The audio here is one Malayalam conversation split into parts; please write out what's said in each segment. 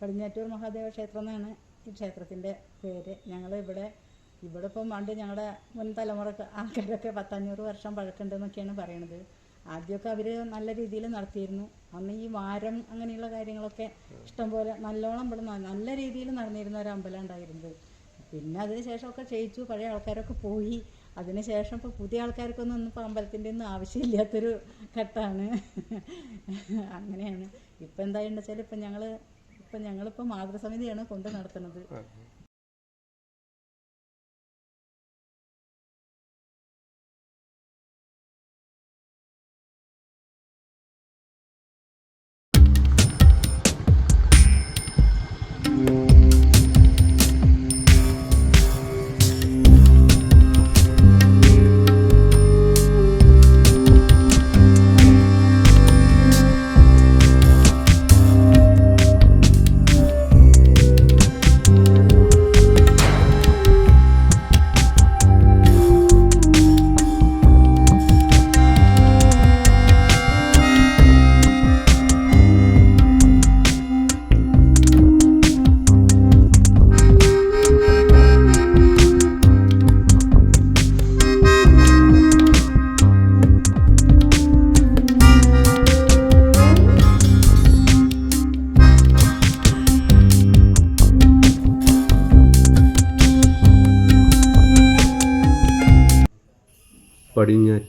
പടിഞ്ഞാറ്റൂർ മഹാദേവ ക്ഷേത്രം എന്നാണ് ഈ ക്ഷേത്രത്തിന്റെ പേര്. ഞങ്ങൾ ഇവിടെ ഇവിടെ ഇപ്പം പണ്ട് ഞങ്ങളുടെ മുൻ തലമുറ ആൾക്കാരൊക്കെ പത്തഞ്ഞൂറ് വർഷം പഴക്കമുണ്ടെന്നൊക്കെയാണ് പറയണത്. ആദ്യമൊക്കെ അവർ നല്ല രീതിയിൽ നടത്തിയിരുന്നു. അന്ന് ഈ വാരം അങ്ങനെയുള്ള കാര്യങ്ങളൊക്കെ ഇഷ്ടംപോലെ നല്ലോണം ഇവിടെ നല്ല രീതിയിൽ നടന്നിരുന്ന ഒരു അമ്പലം ഉണ്ടായിരുന്നത്. പിന്നെ അതിന് ശേഷമൊക്കെ ക്ഷയിച്ചു പഴയ ആൾക്കാരൊക്കെ പോയി. അതിന് ശേഷം ഇപ്പോൾ പുതിയ ആൾക്കാർക്കൊന്നും ഒന്നും ഇപ്പോൾ അമ്പലത്തിന്റെ ഒന്നും ആവശ്യമില്ലാത്തൊരു ഘട്ടമാണ്. അങ്ങനെയാണ്. ഇപ്പം എന്തായെന്ന് വെച്ചാൽ ഇപ്പം ഞങ്ങൾ ഇപ്പം ഞങ്ങളിപ്പോൾ മാതൃസമിതിയാണ് കൊണ്ട് നടത്തുന്നത്.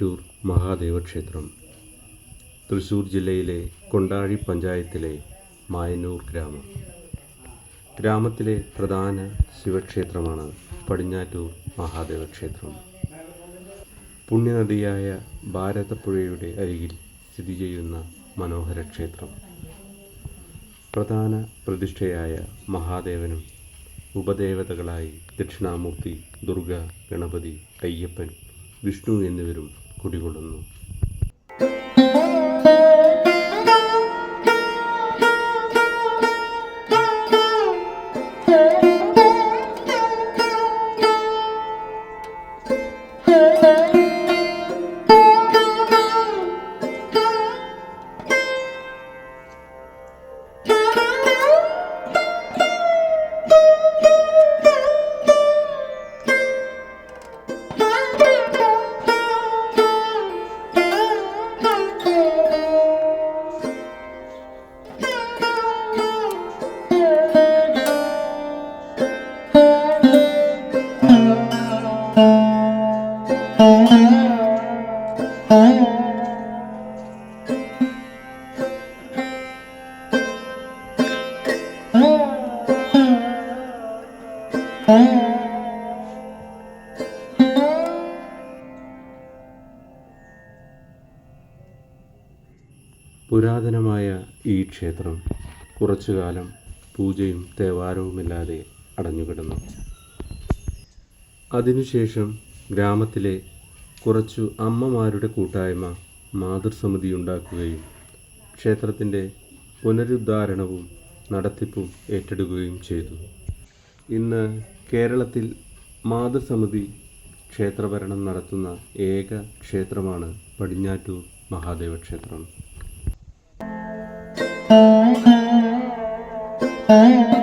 പടിഞ്ഞാറ്റൂർ മഹാദേവ ക്ഷേത്രം തൃശ്ശൂർ ജില്ലയിലെ കൊണ്ടാഴി പഞ്ചായത്തിലെ മായന്നൂർ ഗ്രാമം. ഗ്രാമത്തിലെ പ്രധാന ശിവക്ഷേത്രമാണ് പടിഞ്ഞാറ്റൂർ മഹാദേവ ക്ഷേത്രം പുണ്യനദിയായ ഭാരതപ്പുഴയുടെ അരികിൽ സ്ഥിതി ചെയ്യുന്ന മനോഹര ക്ഷേത്രം പ്രധാന പ്രതിഷ്ഠയായ മഹാദേവനും ഉപദേവതകളായി ദക്ഷിണാമൂർത്തി ദുർഗ ഗണപതി അയ്യപ്പൻ വിഷ്ണു എന്നിവരും കുടികൊള്ളുന്നു. പുരാതനമായ ഈ ക്ഷേത്രം കുറച്ചുകാലം പൂജയും തേവാരവുമില്ലാതെ അടഞ്ഞുകിടന്നു. അതിനുശേഷം ഗ്രാമത്തിലെ കുറച്ചു അമ്മമാരുടെ കൂട്ടായ്മ മാതൃസമിതി ഉണ്ടാക്കുകയും ക്ഷേത്രത്തിന്റെ പുനരുദ്ധാരണവും നടത്തിപ്പും ഏറ്റെടുക്കുകയും ചെയ്തു. ഇന്ന് കേരളത്തിൽ മാതൃസമിതി ക്ഷേത്രഭരണം നടത്തുന്ന ഏക ക്ഷേത്രമാണ് പടിഞ്ഞാറ്റൂർ മഹാദേവ ക്ഷേത്രം വിളക്കണഞ്ഞുപോയ ഈ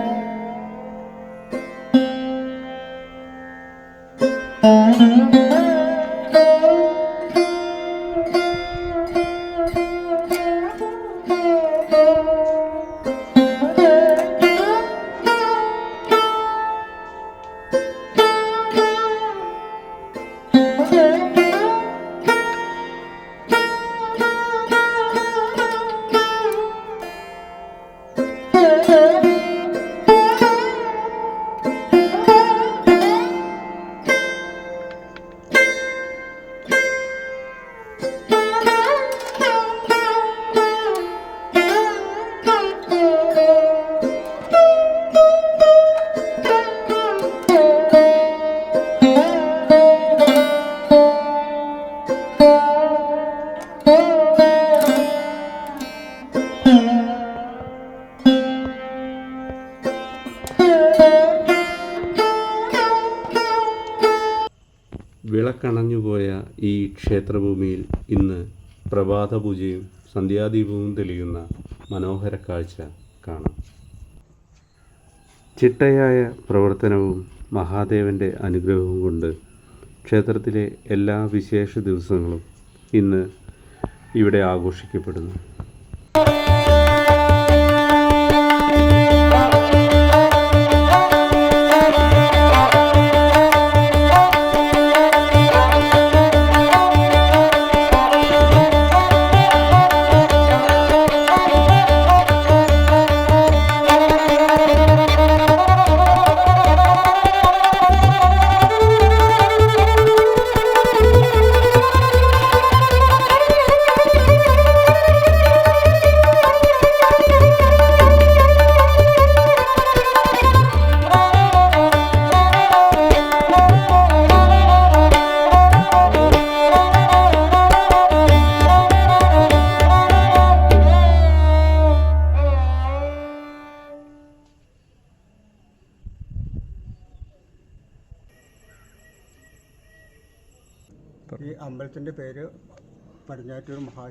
ക്ഷേത്രഭൂമിയിൽ ഇന്ന് പ്രഭാത പൂജയും സന്ധ്യാദീപവും തെളിയുന്ന മനോഹര കാഴ്ച കാണാം. ചിട്ടയായ പ്രവർത്തനവും മഹാദേവന്റെ അനുഗ്രഹവും കൊണ്ട് ക്ഷേത്രത്തിലെ എല്ലാ വിശേഷ ദിവസങ്ങളും ഇന്ന് ഇവിടെ ആഘോഷിക്കപ്പെടുന്നു. ഈ അമ്പലത്തിന്റെ പേര് പടിഞ്ഞാറ്റൂർ മഹാ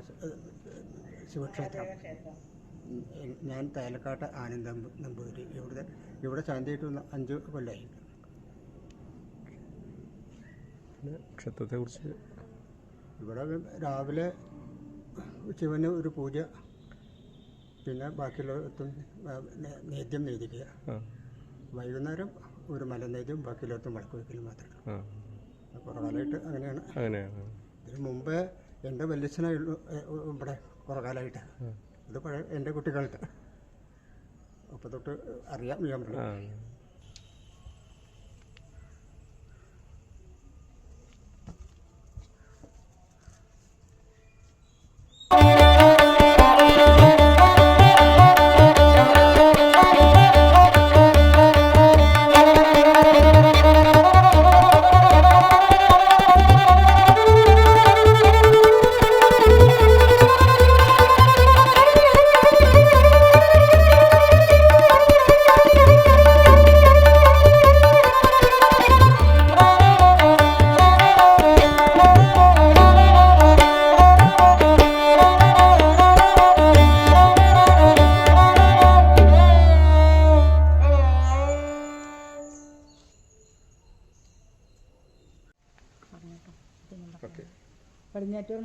ശിവക്ഷേത്രം. ഞാൻ തേലക്കാട്ട് ആനന്ദ നമ്പൂതിരി. ഇവിടെ ഇവിടെ ശാന്തിയായിട്ട് വന്ന് അഞ്ച് കൊല്ലമായി ക്ഷേത്രത്തെക്കുറിച്ച്? ഇവിടെ രാവിലെ ശിവന് ഒരു പൂജ പിന്നെ ബാക്കിയുള്ളവർക്കും നേദ്യം നേദിക്കുക വൈകുന്നേരം ഒരു മലനേദ്യം ബാക്കിയുള്ളവർക്കും വിളക്ക് വയ്ക്കലും മാത്രമേ കുറേ കാലമായിട്ട് അങ്ങനെയാണ്. അങ്ങനെയാണ്. ഇതിന് മുമ്പേ എന്റെ വല്യച്ഛനായുള്ളൂ ഇവിടെ കുറകാലമായിട്ട് ഇത് പഴയ എന്റെ കുട്ടിക്കാലത്ത്. അപ്പം തൊട്ട് അറിയാം ഞാൻ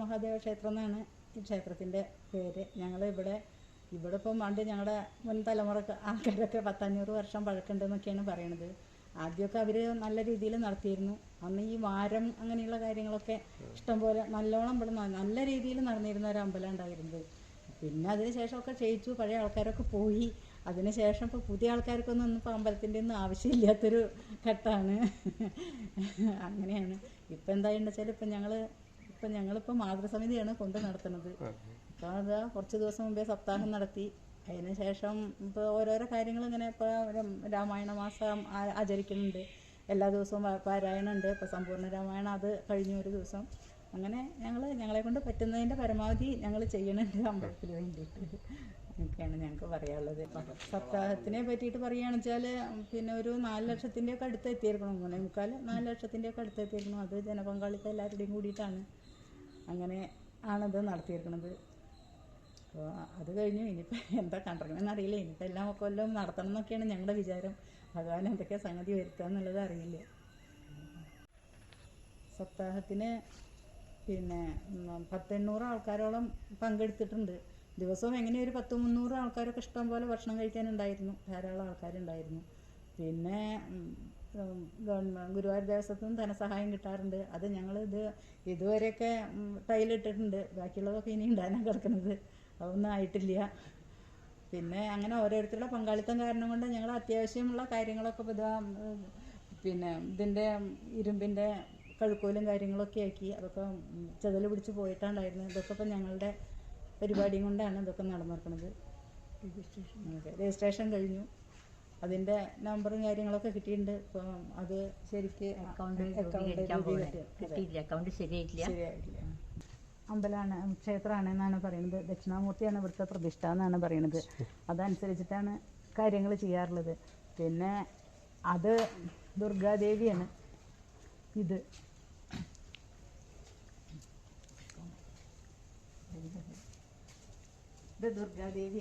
മഹാദേവ ക്ഷേത്രം എന്നാണ് ഈ ക്ഷേത്രത്തിന്റെ പേര്. ഞങ്ങൾ ഇവിടെ ഇവിടെ ഇപ്പം പണ്ട് ഞങ്ങളുടെ മുൻ തലമുറ ആൾക്കാരൊക്കെ പത്തഞ്ഞൂറ് വർഷം പഴക്കമുണ്ടെന്നൊക്കെയാണ് പറയണത്. ആദ്യമൊക്കെ അവർ നല്ല രീതിയിൽ നടത്തിയിരുന്നു. അന്ന് ഈ വാരം അങ്ങനെയുള്ള കാര്യങ്ങളൊക്കെ ഇഷ്ടംപോലെ നല്ലോണം ഇവിടെ നല്ല രീതിയിൽ നടന്നിരുന്ന ഒരു അമ്പലം ഉണ്ടായിരുന്നത്. പിന്നെ അതിന് ശേഷമൊക്കെ ക്ഷയിച്ചു പഴയ ആൾക്കാരൊക്കെ പോയി. അതിനുശേഷം ഇപ്പോൾ പുതിയ ആൾക്കാർക്കൊന്നും ഒന്നും ഇപ്പോൾ അമ്പലത്തിന്റെ ഒന്നും ആവശ്യമില്ലാത്തൊരു ഘട്ടമാണ്. അങ്ങനെയാണ്. ഇപ്പം എന്തായെന്ന് വെച്ചാൽ ഇപ്പം ഞങ്ങൾ ഇപ്പം ഞങ്ങളിപ്പോൾ മാതൃസമിതിയാണ് കൊണ്ട് നടത്തുന്നത്. അപ്പോൾ അത് കുറച്ച് ദിവസം മുമ്പേ സപ്താഹം നടത്തി. അതിന് ശേഷം ഇപ്പോൾ ഓരോരോ കാര്യങ്ങൾ ഇങ്ങനെ ഇപ്പോൾ രാമായണ മാസം ആചരിക്കുന്നുണ്ട്. എല്ലാ ദിവസവും പാരായണം ഉണ്ട് ഇപ്പോൾ സമ്പൂർണ രാമായണം അത് കഴിഞ്ഞ ഒരു ദിവസം. അങ്ങനെ ഞങ്ങൾ ഞങ്ങളെ കൊണ്ട് പറ്റുന്നതിന്റെ പരമാവധി ഞങ്ങൾ ചെയ്യണുണ്ട് അമ്പലത്തിന് വേണ്ടിയിട്ട്. ഒക്കെയാണ് ഞങ്ങൾക്ക് പറയാനുള്ളത്. സപ്താഹത്തിനെ പറ്റിയിട്ട് പറയുകയാണെന്ന് വെച്ചാൽ പിന്നെ ഒരു നാല് ലക്ഷത്തിന്റെ ഒക്കെ അടുത്ത് എത്തിയിരിക്കണം. മൂന്നേ മുക്കാൽ നാല് ലക്ഷത്തിന്റെ ഒക്കെ അടുത്ത് എത്തിയിരിക്കണം. അത് ജനപങ്കാളിത്തം എല്ലാവരുടെയും കൂടിയിട്ടാണ്. അങ്ങനെ ആണത് നടത്തിയിരിക്കുന്നത്. അപ്പോൾ അത് കഴിഞ്ഞു ഇനിയിപ്പോൾ എന്താ കണ്ടിരിക്കണമെന്ന് അറിയില്ല. ഇനിയിപ്പോൾ എല്ലാം കൊല്ലം നടത്തണം എന്നൊക്കെയാണ് ഞങ്ങളുടെ വിചാരം. ഭഗവാൻ എന്തൊക്കെ സംഗതി വരുത്തുക എന്നുള്ളത് അറിയില്ല. സപ്താഹത്തിന് പിന്നെ പത്തെണ്ണൂറ് ആൾക്കാരോളം പങ്കെടുത്തിട്ടുണ്ട്. ദിവസവും എങ്ങനെ ഒരു പത്ത് മുന്നൂറ് ആൾക്കാരൊക്കെ ഇഷ്ടം പോലെ ഭക്ഷണം കഴിക്കാനുണ്ടായിരുന്നു. ധാരാളം ആൾക്കാരുണ്ടായിരുന്നു. പിന്നെ ഗവൺമെന്റ് ഗുരുവായൂർ ദേവസ്വത്തിൽ നിന്ന് ധനസഹായം കിട്ടാറുണ്ട്. അത് ഞങ്ങൾ ഇത് ഇതുവരെയൊക്കെ കയ്യിലിട്ടിട്ടുണ്ട്. ബാക്കിയുള്ളതൊക്കെ ഇനി ഉണ്ടാകാൻ കിടക്കുന്നത്. അതൊന്നും ആയിട്ടില്ല. പിന്നെ അങ്ങനെ ഓരോരുത്തരുടെ പങ്കാളിത്തം കാരണം കൊണ്ട് ഞങ്ങൾ അത്യാവശ്യമുള്ള കാര്യങ്ങളൊക്കെ ഇതാ പിന്നെ ഇതിന്റെ ഇരുമ്പിന്റെ കഴുക്കോലും കാര്യങ്ങളൊക്കെ ആക്കി. അതൊക്കെ ചെതൽ പിടിച്ച് പോയിട്ടുണ്ടായിരുന്നു. ഇതൊക്കെ ഇപ്പം ഞങ്ങളുടെ പരിപാടിയും കൊണ്ടാണ് ഇതൊക്കെ നടന്നിരിക്കുന്നത് രജിസ്ട്രേഷൻ കഴിഞ്ഞു. അതിന്റെ നമ്പറും കാര്യങ്ങളൊക്കെ കിട്ടിയിട്ടുണ്ട്. ഇപ്പം അത് ശരിക്ക് അക്കൗണ്ട്. കിട്ടിയില്ല. അക്കൗണ്ട് ശരിയായിട്ടില്ല. ശരിയായിട്ടില്ല. അമ്പലമാണ് ക്ഷേത്രമാണ് എന്നാണ് പറയുന്നത്. ദക്ഷിണാമൂർത്തിയാണ് ഇവിടുത്തെ പ്രതിഷ്ഠ എന്നാണ് പറയുന്നത്. അതനുസരിച്ചിട്ടാണ് കാര്യങ്ങൾ ചെയ്യാറുള്ളത്. പിന്നെ അത് ദുർഗാദേവിയാണ് ഇത്. ഇത് ദുർഗാദേവി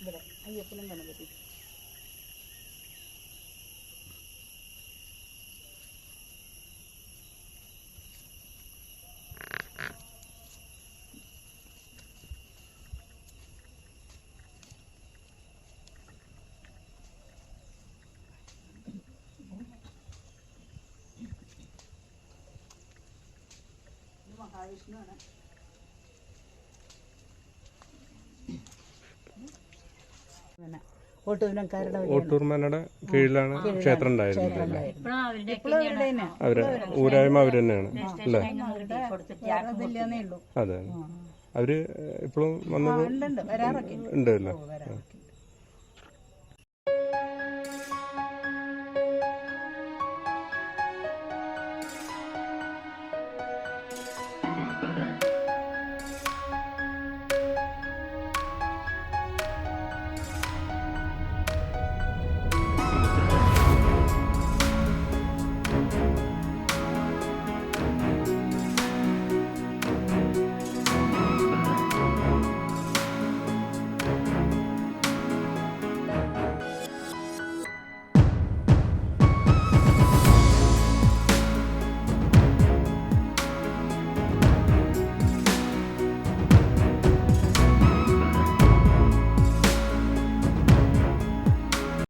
ഇവിടെ. അയ്യപ്പനും ഗണപതി മഹാവിഷ്ണുവാണ് പിന്നെ ഓട്ടൂരക്കാരുടെ ഓട്ടൂർമനയുടെ കീഴിലാണ് ക്ഷേത്രം ഉണ്ടായിരുന്നത്. അവർ ഊരായ്മ അവർ തന്നെയാണ് അല്ലേ? അതെ. അവർ ഇപ്പോഴും വന്നത് ഉണ്ട്. അല്ലേ